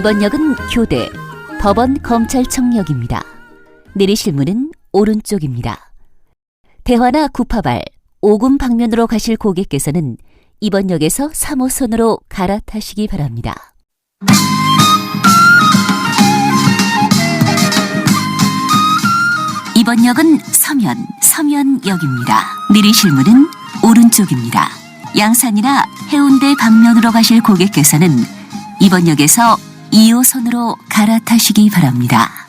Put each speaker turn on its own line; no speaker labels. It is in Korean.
이번 역은 교대 법원 검찰청역입니다. 내리실 문은 오른쪽입니다. 대화나 구파발, 오금 방면으로 가실 고객께서는 이번 역에서 3호선으로 갈아타시기 바랍니다. 이번 역은 서면, 서면역입니다. 내리실 문은 오른쪽입니다. 양산이나 해운대 방면으로 가실 고객께서는 이번 역에서 2호선으로 갈아타시기 바랍니다.